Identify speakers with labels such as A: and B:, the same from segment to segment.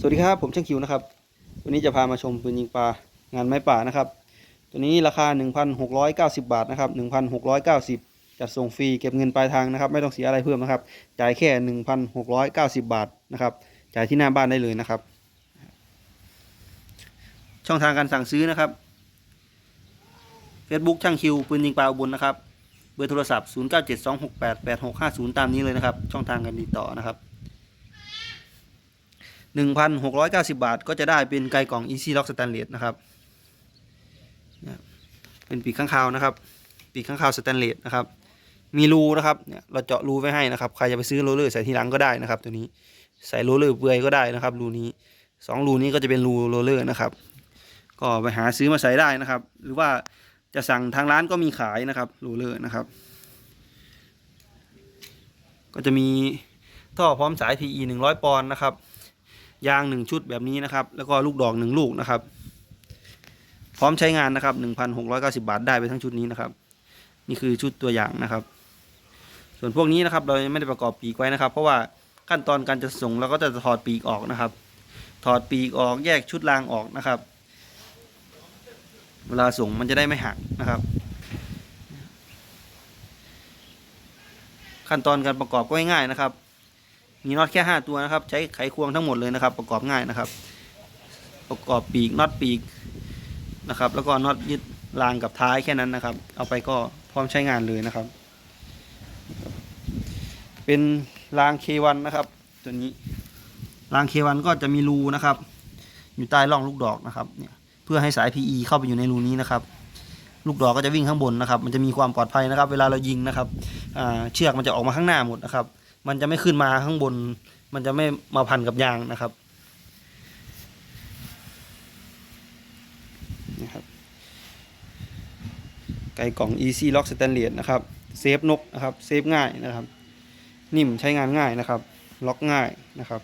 A: สวัสดีครับผมช่างคิวนะครับ วันนี้จะพามาชมปืนยิงปลางานไม้ป่านะครับ ตัวนี้ราคา 1,690 บาทนะครับ1,690 จัดส่งฟรีเก็บเงินปลายทางนะครับ ไม่ต้องเสียอะไรเพิ่มนะครับ จ่ายแค่ 1,690 บาทนะครับ จ่ายที่หน้าบ้านได้เลยนะครับ ช่องทางการสั่งซื้อนะครับ Facebook ช่างคิวปืนยิงปลาอุบลนะครับ เบอร์โทรศัพท์ 0972688650 ตามนี้เลยนะครับ ช่องทางการติดต่อนะครับ 1,690 บาท ก็จะได้เป็นไกลกล่อง Easy Lock Stainless นะครับเป็นปีกข้างคาวนะครับ ปีกข้างคาวสแตนเลสนะครับ มีรูนะครับเนี่ยเราเจาะรูไว้ให้นะครับ ใครจะไปซื้อโรลเลอร์ใส่ทีหลังก็ได้นะครับ ตัวนี้ใส่โรลเลอร์เปลือยก็ได้นะครับ รูนี้สองรูนี้ก็จะเป็นรูโรลเลอร์นะครับ ก็ไปหาซื้อมาใส่ได้นะครับ หรือว่าจะสั่งทางร้านก็มีขายนะครับโรลเลอร์นะครับ ก็จะมีท่อพร้อมสาย PE 100 ปอนด์นะครับ ยางหนึ่งชุดแบบนี้นะครับ แล้วก็ลูกดอกหนึ่งลูกนะครับ พร้อมใช้งานนะครับ1,690บาทได้ไปทั้งชุดนี้นะครับ นี่คือชุดตัวอย่างนะครับ ส่วนพวกนี้นะครับ เราไม่ได้ประกอบปีกไว้นะครับ เพราะว่าขั้นตอนการจะส่งเราก็จะถอดปีกออกนะครับ ถอดปีกออกแยกชุดรางออกนะครับ เวลาส่งมันจะได้ไม่หักนะครับ ขั้นตอนการประกอบก็ง่ายๆนะครับ มีน็อตแค่5ตัวนะครับ ใช้ไขควงทั้งหมดเลยนะครับ ประกอบง่ายนะครับ ประกอบปีกน็อตปีกนะครับ แล้วก็น็อตยึดรางกับท้ายแค่นั้นนะครับ เอาไปก็พร้อมใช้งานเลยนะครับ เป็นราง K1 นะครับ ตัวนี้ราง K1 ก็จะมีรูนะครับ อยู่ใต้ร่องลูกดอกนะครับเนี่ยเพื่อให้สาย PE เข้าไปอยู่ในรูนี้นะครับ ลูกดอกก็จะวิ่งข้างบนนะครับ มันจะมีความปลอดภัยนะครับ เวลาเรายิงนะครับเชือกมันจะออกมาข้างหน้าหมดนะครับ มันจะไม่ขึ้นมาข้างบน มันจะไม่มาพันกับยางนะครับนี่ครับ ไก่กล่อง Easy Lock Stainless นะครับ เซฟนกนะครับ เซฟง่ายนะครับ นิ่มใช้งานง่ายนะครับ ล็อกง่ายนะครับ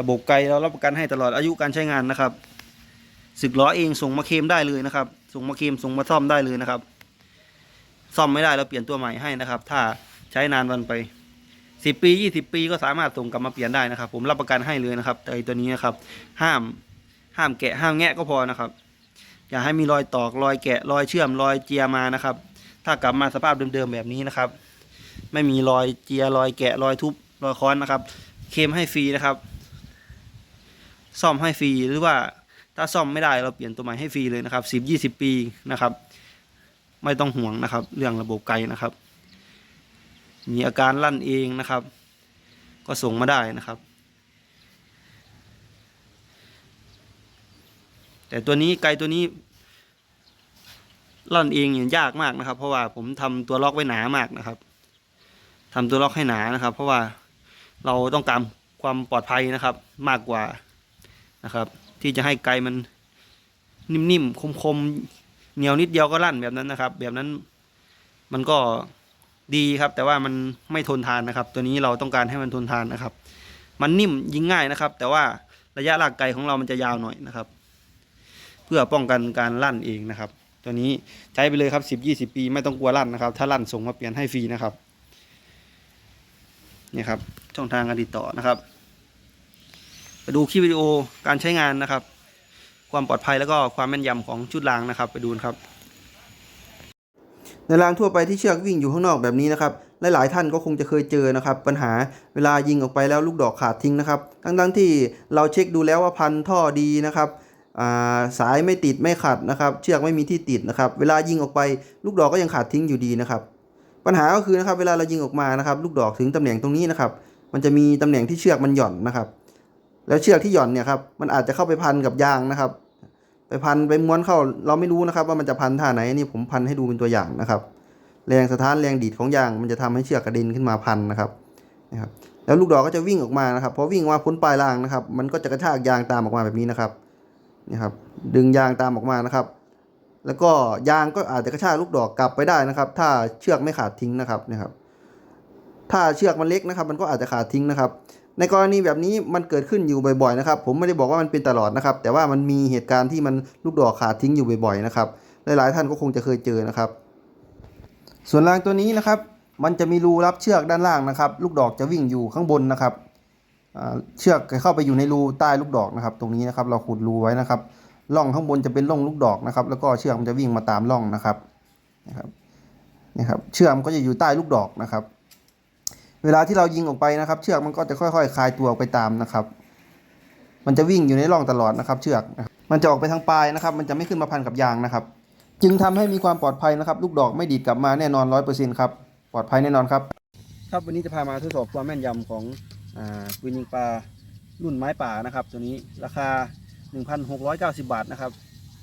A: ระบบไกลเรารับประกันให้ตลอดอายุการใช้งานนะครับสึกล้อเองส่งมาเคลมได้เลยนะครับ ส่งมาเคลมส่งมาซ่อมได้เลยนะครับ ซ่อมไม่ได้เราเปลี่ยนตัวใหม่ให้นะครับ ถ้าใช้นานวันไป สิบปียี่สิบปีก็สามารถส่งกลับมาเปลี่ยนได้นะครับ ผมรับประกันให้เลยนะครับแต่ไอตัวนี้นะครับ ห้ามห้ามแกะห้ามแงะก็พอนะครับ อย่าให้มีรอยตอกรอยแกะรอยเชื่อมรอยเจียมานะครับ ถ้ากลับมาสภาพเดิมๆแบบนี้นะครับ ไม่มีรอยเจียรอยแกะรอยทุบรอยค้อนนะครับ เคมให้ฟรีนะครับ ซ่อมให้ฟรีหรือว่าถ้าซ่อมไม่ได้เราเปลี่ยนตัวใหม่ให้ฟรีเลยนะครับสิบยี่สิบปีนะครับ ไม่ต้องห่วงนะครับ เรื่องระบบไกลนะครับ มีอาการลั่นเองนะครับ ก็ส่งมาได้นะครับ แต่ตัวนี้ไกลตัวนี้ลั่นเองเนี่ยยากมากนะครับ เพราะว่าผมทำตัวล็อกไว้หนามากนะครับทำตัวล็อกให้หนานะครับ เพราะว่าเราต้องการความปลอดภัยนะครับ มากกว่านะครับ ที่จะให้ไกลมันนิ่มๆคมๆเหนียวนิดเดียวก็ลั่นแบบนั้นนะครับ แบบนั้นมันก็ ดีครับ แต่ว่ามันไม่ทนทานนะครับ ตัวนี้เราต้องการให้มันทนทานนะครับ มันนิ่มยิงง่ายนะครับ แต่ว่าระยะหลากไกลของเรามันจะยาวหน่อยนะครับ เพื่อป้องกันการลั่นเองนะครับ ตัวนี้ใช้ไปเลยครับสิบยี่สิบปีไม่ต้องกลัวลั่นนะครับ ถ้าลั่นส่งมาเปลี่ยนให้ฟรีนะครับนี่ครับช่องทางการติดต่อนะครับไปดูคลิปวิดีโอการใช้งานนะครับ ความปลอดภัยแล้วก็ความแม่นยำของชุดรางนะครับ ไปดูครับ ในรางทั่วไปที่เชือกวิ่งอยู่ข้างนอกแบบนี้นะครับหลายๆท่านก็คงจะเคยเจอนะครับ ปัญหาเวลายิงออกไปแล้วลูกดอกขาดทิ้งนะครับทั้งๆที่เราเช็คดูแล้วว่าพันท่อดีนะครับาสายไม่ติดไม่ขัดนะครับ เชือกไม่มีที่ติดนะครับ เวลายิงออกไปลูกดอกก็ยังขาดทิ้งอยู่ดีนะครับ ปัญหาก็คือนะครับเวลาเรายิงออกมานะครับ ลูกดอกถึงตำแหน่งตรงนี้นะครับ มันจะมีตำแหน่งที่เชือกมันหย่อนนะครับ แล้วเชือกที่หย่อนเนี่ยครับมันอาจจะเข้าไปพันกับยางนะครับ ไปพันไปม้วนเข้าเราไม่รู้นะครับว่ามันจะพันท่าไหนนี่ผมพันให้ดูเป็นตัวอย่างนะครับ แรงสถานแรงดีดของยางมันจะทำให้เชือกกระเด็นขึ้นมาพันนะครับนะครับแล้วลูกดอกก็จะวิ่งออกมานะครับพอวิ่งออกมาพ้นปลายรางนะครับ มันก็จะกระชากยางตามออกมาแบบนี้นะครับนี่ครับ ดึงยางตามออกมานะครับ แล้วก็ยางก็อาจจะกระชากลูกดอกกลับไปได้นะครับ ถ้าเชือกไม่ขาดทิ้งนะครับนะครับ ถ้าเชือกมันเล็กนะครับ มันก็อาจจะขาดทิ้งนะครับ ในกรณีแบบนี้มันเกิดขึ้นอยู่บ่อยๆนะครับ ผมไม่ได้บอกว่ามันเป็นตลอดนะครับ แต่ว่ามันมีเหตุการณ์ที่มันลูกดอกขาดทิ้งอยู่บ่อยๆนะครับ หลายๆท่านก็คงจะเคยเจอนะครับ ส่วนรางตัวนี้นะครับ มันจะมีรูรับเชือกด้านล่างนะครับ ลูกดอกจะวิ่งอยู่ข้างบนนะครับเชือกเข้าไปอยู่ในรูใต้ลูกดอกนะครับ ตรงนี้นะครับเราขุดรูไว้นะครับร่องข้างบนจะเป็นร่องลูกดอกนะครับ แล้วก็เชือกมันจะวิ่งมาตามร่องนะครับนะครับนี่ครับเชือกมันก็จะอยู่ใต้ลูกดอกนะครับ เวลาที่เรายิงออกไปนะครับ เชือกมันก็จะค่อยๆคลายตัวออกไปตามนะครับ มันจะวิ่งอยู่ในร่องตลอดนะครับ เชือกมันจะออกไปทางปลายนะครับ มันจะไม่ขึ้นมาพันกับยางนะครับ จึงทำให้มีความปลอดภัยนะครับ ลูกดอกไม่ดีดกลับมาแน่นอนร้อยเปอร์เซ็นต์ครับปลอดภัยแน่นอนครับ ครับวันนี้จะพามาทดสอบความแม่นยำของอ่าปืนยิงปลารุ่นไม้ป่านะครับ ตัวนี้ราคา 1,690 บาทนะครับ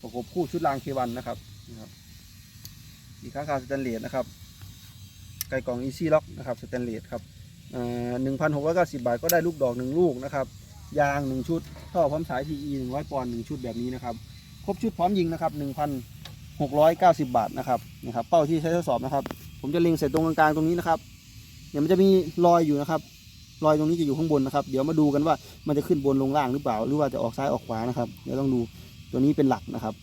A: ประกบคู่ชุดรางเควันนะครับนะครับอีกข้างคาสแตนเลสนะครับ ไก่กล่องอีซี่ล็อกนะครับสแตนเลสครับหนึ่งพันหกร้อ่า1,690บบาทก็ได้ลูกดอกหนึ่งลูกนะครับยาง1ชุดท่อพร้อมสาย TE 100ปอนด์1ชุดแบบนี้นะครับครบชุดพร้อมยิงนะครับ1,690บบาทนะครับนี่ครับเป้าที่ใช้ทดสอบนะครับ ผมจะเล็งเสร็จตรงกลางๆตรงนี้นะครับเดี๋ยวมันจะมีรอยอยู่นะครับรอยตรงนี้จะอยู่ข้างบนนะครับ เดี๋ยวมาดูกันว่ามันจะขึ้นบนลงล่างหรือเปล่า หรือว่าจะออกซ้ายออกขวานะครับ เดี๋ยวต้องดูตัวนี้เป็นหลักนะครับ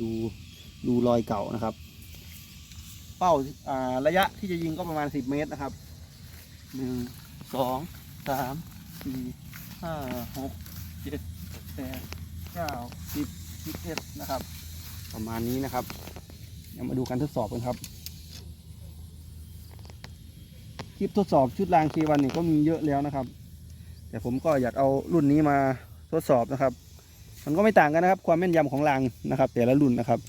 A: ดูดูรอยเก่านะครับ เป้าอ่าระยะที่จะยิงก็ประมาณ 10 เมตรนะครับหนึ่งสองสามสี่ห้าหกเจ็ดแปดเก้าสิบสิบเอ็ดนะครับ ประมาณนี้นะครับเดี๋ยวมาดูการทดสอบกันครับ คลิปทดสอบชุดรางเควันนี่ก็มีเยอะแล้วนะครับ แต่ผมก็อยากเอารุ่นนี้มาทดสอบนะครับ มันก็ไม่ต่างกันนะครับ ความแม่นยำของรางนะครับ แต่ละรุ่นนะครับ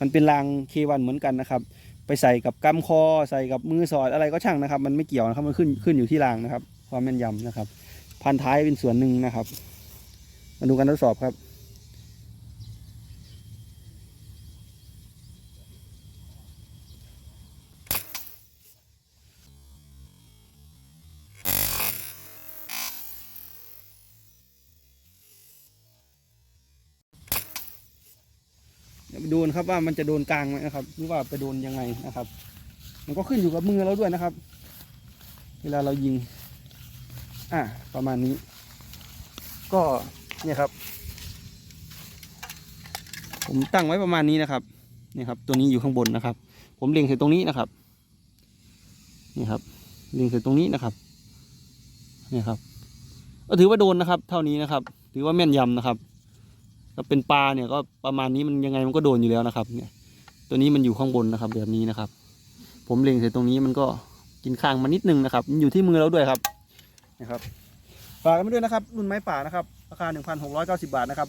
A: มันเป็นรางเควันเหมือนกันนะครับ ไปใส่กับกำคอ ใส่กับมือสอดอะไรก็ช่างนะครับ มันไม่เกี่ยวนะครับมันขึ้นขึ้นอยู่ที่รางนะครับ ความแม่นยำนะครับ พันท้ายเป็นส่วนหนึ่งนะครับมาดูการทดสอบครับ ดี๋ยวมาดูนะครับว่ามันจะโดนกลางไหมนะครับหรือว่าไปโดนยังไงนะครับ มันก็ขึ้นอยู่กับมือเราด้วยนะครับ เวลาเรายิง อ่าประมาณนี้ ก็เนี่ยครับ ผมตั้งไว้ประมาณนี้นะครับเนี่ยครับ ตัวนี้อยู่ข้างบนนะครับ ผมเล็งใส่ตรงนี้นะครับนี่ครับเล็งใส่ตรงนี้นะครับเนี่ยครับ ก็ถือว่าโดนนะครับ เท่านี้นะครับ ถือว่าแม่นยำนะครับ ถ้าเป็นปลาเนี่ยก็ประมาณนี้มันยังไงมันก็โดนอยู่แล้วนะครับ เนี่ย ตัวนี้มันอยู่ข้างบนนะครับ แบบนี้นะครับ ผมเล็งใส่ตรงนี้มันก็กินข้างมานิดนึงนะครับ มันอยู่ที่มือเราด้วยครับนะครับฝากกันไปด้วยนะครับ รุ่นไม้ป่านะครับราคา 1,690 บาทนะครับ